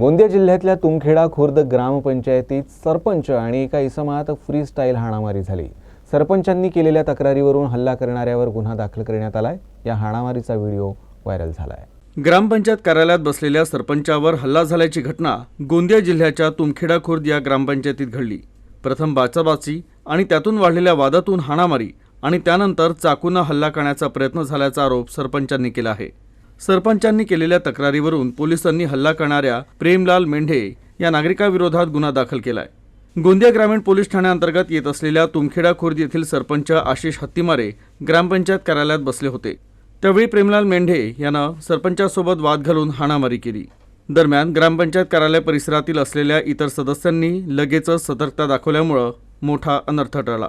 गोंदिया जिल्ह्यातल्या तुमखेडा खुर्द ग्रामपंचायतीत सरपंच आणि एका इसमात फ्री स्टाईल हाणामारी झाली. सरपंचांनी केलेल्या तक्रारीवरून हल्ला करणाऱ्यावर गुन्हा दाखल करण्यात आलाय. या हाणामारीचा व्हिडिओ व्हायरल झालाय. ग्रामपंचायत कार्यालयात बसलेल्या सरपंचावर हल्ला झाल्याची घटना गोंदिया जिल्ह्याच्या तुमखेडा खुर्द या ग्रामपंचायतीत घडली. प्रथम बाचाबाची आणि त्यातून वाढलेल्या वादातून हाणामारी आणि त्यानंतर चाकूनं हल्ला करण्याचा प्रयत्न झाल्याचा आरोप सरपंचांनी केला आहे. सरपंचांनी केलेल्या तक्रारीवरून पोलिसांनी हल्ला करणाऱ्या प्रेमलाल मेंढे या नागरिकाविरोधात गुन्हा दाखल केलाय. गोंदिया ग्रामीण पोलीस ठाण्याअंतर्गत येत असलेल्या तुमखेडा खुर्द येथील सरपंच आशिष हत्तीमारे ग्रामपंचायत कार्यालयात बसले होते. त्यावेळी प्रेमलाल मेंढे यानं सरपंचासोबत वाद घालून हाणामारी केली. दरम्यान ग्रामपंचायत कार्यालय परिसरातील असलेल्या इतर सदस्यांनी लगेचच सतर्कता दाखवल्यामुळं मोठा अनर्थ टळला.